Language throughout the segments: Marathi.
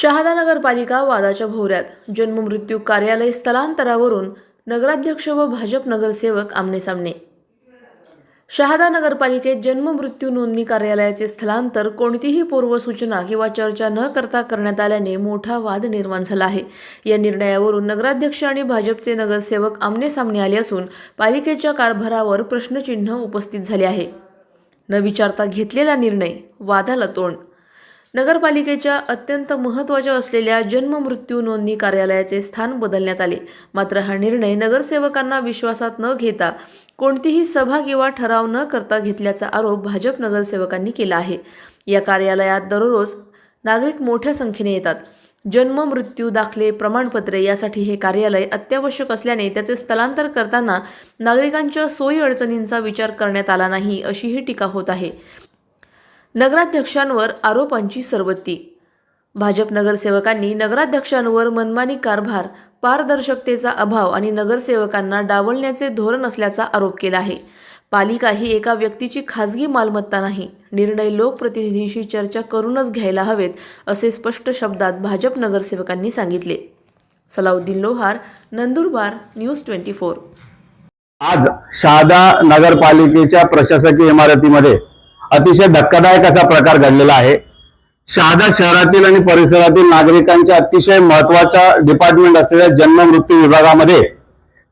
शहादा नगरपालिका वादाच्या भोवऱ्यात जन्ममृत्यू कार्यालय स्थलांतरावरून नगराध्यक्ष व भाजप नगरसेवक आमनेसामने शहादा नगरपालिकेत जन्ममृत्यू नोंदणी कार्यालयाचे स्थलांतर कोणतीही पूर्वसूचना किंवा चर्चा न करता करण्यात आल्याने मोठा वाद निर्माण झाला आहे. या निर्णयावरून नगराध्यक्ष आणि भाजपचे नगरसेवक आमनेसामने आले असून पालिकेच्या कारभारावर प्रश्नचिन्ह उपस्थित झाले आहे. न विचारता घेतलेला निर्णय वादाला तोंड. नगरपालिकेच्या अत्यंत महत्त्वाच्या असलेल्या जन्ममृत्यू नोंदणी कार्यालयाचे स्थान बदलण्यात आले. मात्र हा निर्णय नगरसेवकांना विश्वासात न घेता कोणतीही सभा किंवा ठराव न करता घेतल्याचा आरोप भाजप नगरसेवकांनी केला आहे. या कार्यालयात दररोज नागरिक मोठ्या संख्येने येतात. जन्म मृत्यू दाखले प्रमाणपत्रे यासाठी हे कार्यालय अत्यावश्यक असल्याने त्याचे स्थलांतर करताना नागरिकांच्या सोयी अडचणींचा विचार करण्यात आला नाही अशीही टीका होत आहे. नगराध्यक्षांवर आरोपांची सरबत्ती. भाजप नगरसेवकांनी नगराध्यक्षांवर मनमानी कारभार पारदर्शकतेचा अभाव आणि नगरसेवकांना डावलण्याचे धोरण असल्याचा आरोप केला आहे. पालिका ही एका व्यक्तीची खाजगी मालमत्ता नाही. निर्णय लोकप्रतिनिधींशी चर्चा करूनच घ्यायला हवेत असे स्पष्ट शब्दात भाजप नगरसेवकांनी सांगितले. Salauddin Lohar Nandurbar news twenty four. आज शहादा नगरपालिकेच्या प्रशासकीय इमारतीमध्ये अतिशय धक्कादायक असा प्रकार घडलेला आहे. शहादा शहरातील आणि परिसरातील नागरिकांच्या अतिशय महत्त्वाचा डिपार्टमेंट असलेल्या जन्म मृत्यू विभागामध्ये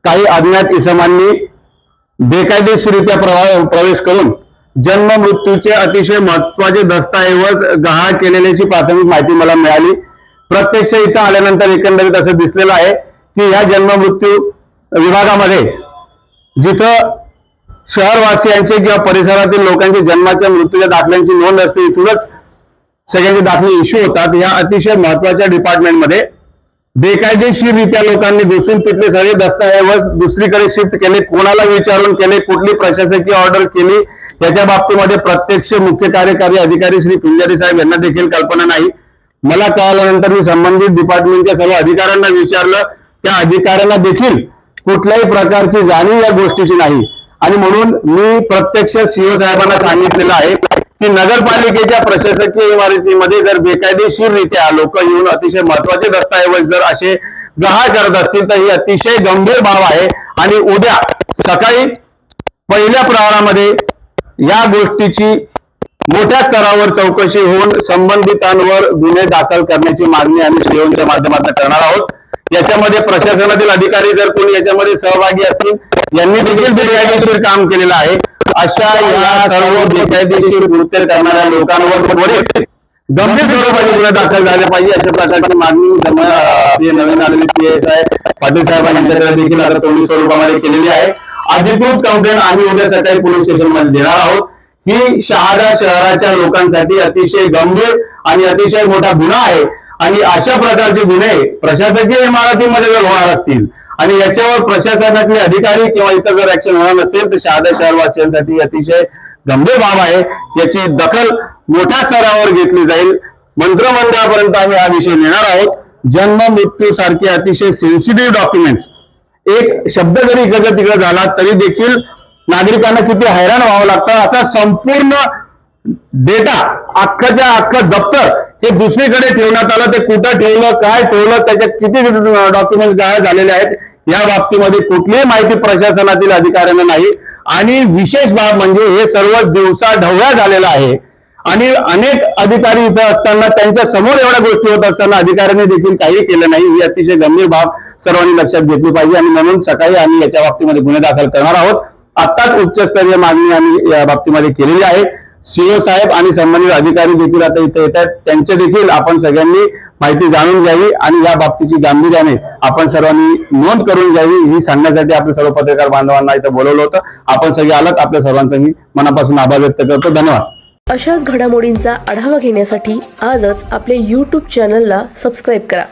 काही अज्ञात इसमांनी बेकायदेशीरित्या प्रवा- प्रवेश करून जन्म मृत्यूचे अतिशय महत्त्वाचे दस्तऐवज गहाळ केलेल्याची प्राथमिक माहिती मला मिळाली. प्रत्यक्ष इथं आल्यानंतर एकंदरीत असं दिसलेलं आहे की ह्या जन्म मृत्यू विभागामध्ये जिथं शहरवासियांचे किंवा परिसरातील लोकांचे जन्माच्या मृत्यूच्या दाखल्यांची नोंद असते इथूनच सगळ्यांचे दाखले इश्यू होतात. या अतिशय महत्त्वाच्या डिपार्टमेंटमध्ये बेकायदेशीररित्या लोकांनी घुसून तिथले सगळे दस्तऐवज दुसरीकडे शिफ्ट केले कोणाला विचारून केले कुठली प्रशासकीय ऑर्डर केली याच्या बाबतीमध्ये प्रत्यक्ष मुख्य कार्यकारी अधिकारी श्री पिंजारी साहेब यांना देखील कल्पना नाही. मला कळाल्यानंतर मी संबंधित डिपार्टमेंटच्या सर्व अधिकाऱ्यांना विचारलं. त्या अधिकाऱ्यांना देखील कुठल्याही प्रकारची जाणीव या गोष्टीची नाही. आणि म्हणून मी प्रत्यक्ष सीओ साहेबांना सांगितलेलं आहे की नगरपालिकेच्या प्रशासकीय इमारतीमध्ये जर बेकायदेशीररित्या लोक येऊन अतिशय महत्त्वाचे दस्तऐवज जर असे गहाळ करत असतील तर ही अतिशय गंभीर बाब आहे. आणि उद्या सकाळी पहिल्या प्रहारामध्ये या गोष्टीची मोठ्या स्तरावर चौकशी होऊन संबंधितांवर गुन्हे दाखल करण्याची मागणी आम्ही सीओच्या माध्यमातून करणार आहोत. याच्यामध्ये प्रशासनातील अधिकारी जर कोणी याच्यामध्ये सहभागी असतील यांनी देखील बेकायदेशीर काम केलेलं आहे. अशा या सर्व बेकायदेशीर कृत्य करणाऱ्या लोकांवर त्वरित गंभीर स्वरूपाचे गुन्हे दाखल झाले पाहिजे अशा प्रकारची मागणी नवीन आलेले पी एस आय पाटील साहेबांच्याकडे देखील आता तोंडी स्वरूपामध्ये केलेली आहे. अधिकृत कंप्लेंट आम्ही उद्या सकाळी पोलीस स्टेशनमध्ये देणार आहोत. ही शहादा शहराच्या लोकांसाठी अतिशय गंभीर आणि अतिशय मोठा गुन्हा आहे. आणि अशा प्रकारचे गुन्हे प्रशासकीय इमारतीमध्ये जर होणार असतील आणि याच्यावर प्रशासनातले अधिकारी किंवा इतर जर ऍक्शन होणार नसेल तर शहादा शहरवासियांसाठी अतिशय गंभीर बाब आहे. याची दखल मोठ्या स्तरावर घेतली जाईल. मंत्रिमंडळापर्यंत आम्ही हा विषय नेणार आहोत. जन्म मृत्यू सारखे अतिशय सेन्सिटिव्ह डॉक्युमेंट्स एक शब्द जरी इकडं तिकडं झाला तरी देखील नागरिकांना किती हैराण व्हावं लागतं. असा संपूर्ण डेटा अख्खाच्या अख्खं दप्तर हे दुसरीकडे ठेवण्यात आलं ते कुठं ठेवलं काय ठेवलं त्याच्यात किती डॉक्युमेंट गायब झालेले आहेत या बाबतीमध्ये कुठलीही माहिती प्रशासनातील अधिकाऱ्यांना नाही. आणि विशेष बाब म्हणजे हे सर्व दिवसा ढवळ्या झालेलं आहे. आणि अनेक अधिकारी इथं असताना त्यांच्यासमोर एवढ्या गोष्टी होत असताना अधिकाऱ्यांनी देखील काही केलं नाही. ही अतिशय गंभीर बाब सर्वांनी लक्षात घेतली पाहिजे. आणि म्हणून सकाळी आम्ही याच्या बाबतीमध्ये गुन्हे दाखल करणार आहोत. आत्ताच उच्चस्तरीय मागणी आम्ही या बाबतीमध्ये केलेली आहे. सीओ साहेब आणि संबंधित अधिकारी देखील आता इथे येत आहेत. त्यांचे देखील आपण सगळ्यांनी माहिती जाणून घ्यावी आणि या बाबतीची गांभीर्याने आपण सर्वांनी नोंद करून घ्यावी. ही सांगण्यासाठी आपल्या सर्व पत्रकार बांधवांना इथं बोलवलं होतं. आपण सगळे आलात. आपल्या सर्वांचा मी मनापासून आभार व्यक्त करतो. धन्यवाद. अशाच घडामोडींचा आढावा घेण्यासाठी आजच आपल्या यूट्यूब चॅनलला सबस्क्राईब करा.